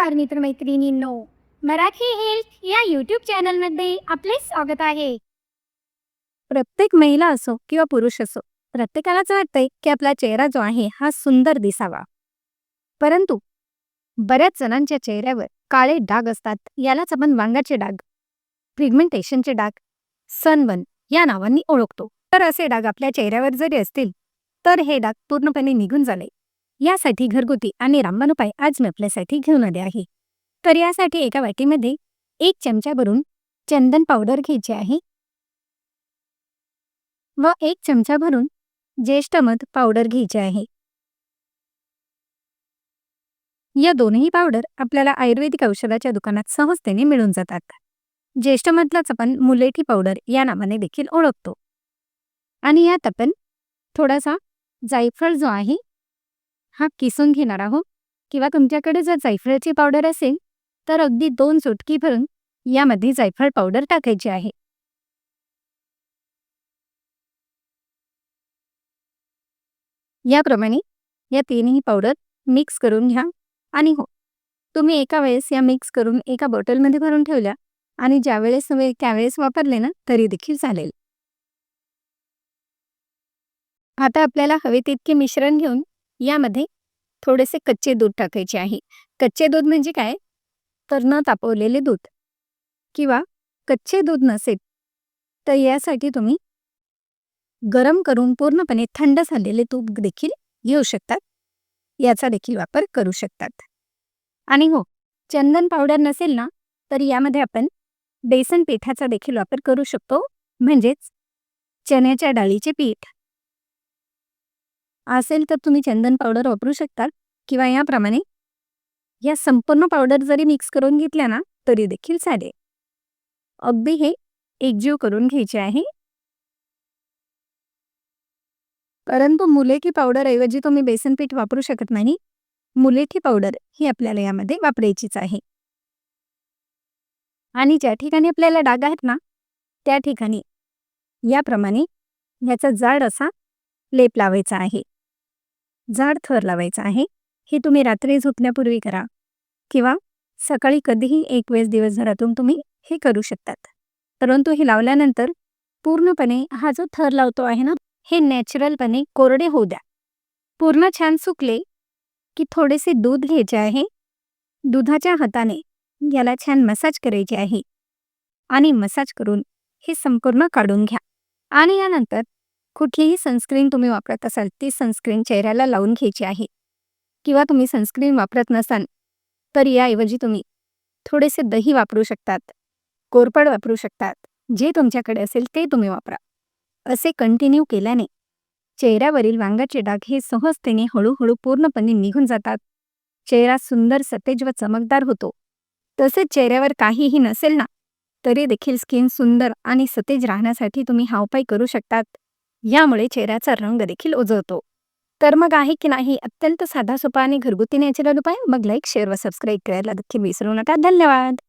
नमस्कार मित्रमैत्रिणींनो. मराठी हेल्थ या यूट्यूब चॅनलमध्ये आपले स्वागत आहे. प्रत्येक महिला असो किंवा पुरुष असो प्रत्येकालाच वाटतंय की आपला चेहरा जो आहे हा सुंदर दिसावा. परंतु बऱ्याच जणांच्या चेहऱ्यावर काळे डाग असतात यालाच आपण वांगाचे डाग पिगमेंटेशनचे डाग सनबन या नावांनी ओळखतो. तर असे डाग आपल्या चेहऱ्यावर जरी असतील तर हे डाग पूर्णपणे निघून झाले यासाठी घरगुती आणि रामबाण उपाय आज मी आपल्यासाठी घेऊन आले आहे. तर यासाठी एका वाटीमध्ये एक चमचा भरून चंदन पावडर घ्यायची आहे. व एक चमचा भरून ज्येष्ठमध पावडर घ्यायची आहे. या दोनही पावडर आपल्याला आयुर्वेदिक औषधाच्या दुकानात सहजतेने मिळून जातात. ज्येष्ठमधलाच आपण मुलेठी पावडर या नावाने देखील ओळखतो. आणि यात आपण थोडासा जायफळ जो आहे हा किसून घेणार आहोत. किंवा तुमच्याकडे जर जायफळाची पावडर असेल तर अगदी दोन चुटकी भरून यामध्ये जायफळ पावडर टाकायची आहे. याप्रमाणे या तीनही पावडर मिक्स करून घ्या आणि हो तुम्ही एका वेळेस या मिक्स करून एका बॉटलमध्ये भरून ठेवल्या आणि ज्यावेळेस तुम्ही त्यावेळेस वापरले ना तरी देखील चालेल. आता आपल्याला हवे तितके मिश्रण घेऊन यामध्ये थोडेसे कच्चे दूध टाकायचे आहे. कच्चे दूध म्हणजे काय? तर न तापवलेले दूध. किंवा कच्चे दूध नसेल तर यासाठी तुम्ही गरम करून पूर्णपणे थंड झालेले तूप देखील घेऊ शकतात. याचा देखील वापर करू शकतात. आणि हो चंदन पावडर नसेल ना तर यामध्ये आपण बेसन पिठाचा देखील वापर करू शकतो. म्हणजेच चण्याच्या डाळीचे पीठ. असेल तर तुम्ही चंदन पावडर वापरू शकता किंवा याप्रमाणे या संपूर्ण पावडर जरी मिक्स करून घेतल्या ना तरी देखील चालेल. अगदी हे एकजीव करून घ्यायचे आहे. परंतु मुलेठी पावडर ऐवजी तुम्ही बेसन पीठ वापरू शकत नाही. मुलेठी पावडर ही आपल्याला यामध्ये वापरायचीच आहे. आणि ज्या ठिकाणी आपल्याला डाग आहेत ना त्या ठिकाणी याप्रमाणे ह्याचा जाड असा लेप लावायचा आहे. जाड थर लावायचा आहे. हे तुम्ही रात्री झोपण्यापूर्वी करा. किंवा सकाळी कधीही एक वेळेस दिवसभरातून तुम्ही हे करू शकतात. परंतु हे लावल्यानंतर पूर्णपणे हा जो थर लावतो आहे ना हे नॅचरलपणे कोरडे होऊ द्या. पूर्ण छान सुकले की थोडेसे दूध घ्यायचे आहे. दुधाच्या हाताने याला छान मसाज करायची आहे. आणि मसाज करून हे संपूर्ण काढून घ्या. आणि यानंतर कुठलीही सनस्क्रीन तुम्ही वापरत असाल ती सनस्क्रीन चेहऱ्याला लावून घ्यायची आहे. किंवा तुम्ही सनस्क्रीन वापरत नसाल तर याऐवजी तुम्ही थोडेसे दही वापरू शकतात कोरपड वापरू शकतात जे तुमच्याकडे असेल ते तुम्ही वापरा. असे कंटिन्यू केल्याने चेहऱ्यावरील वांगाचे डाग हे सहजतेने हळूहळू पूर्णपणे निघून जातात. चेहरा सुंदर सतेज व चमकदार होतो. तसेच चेहऱ्यावर काहीही नसेल ना तरी देखील स्किन सुंदर आणि सतेज राहण्यासाठी तुम्ही हा उपाय करू शकतात. यामुळे चेहऱ्याचा रंग देखील उजळतो. तर मग आहे की नाही? अत्यंत साधा सोपा आणि घरगुती नॅचरल उपाय? मग लाईक शेअर व सबस्क्राईब करायला देखील विसरू नका. धन्यवाद!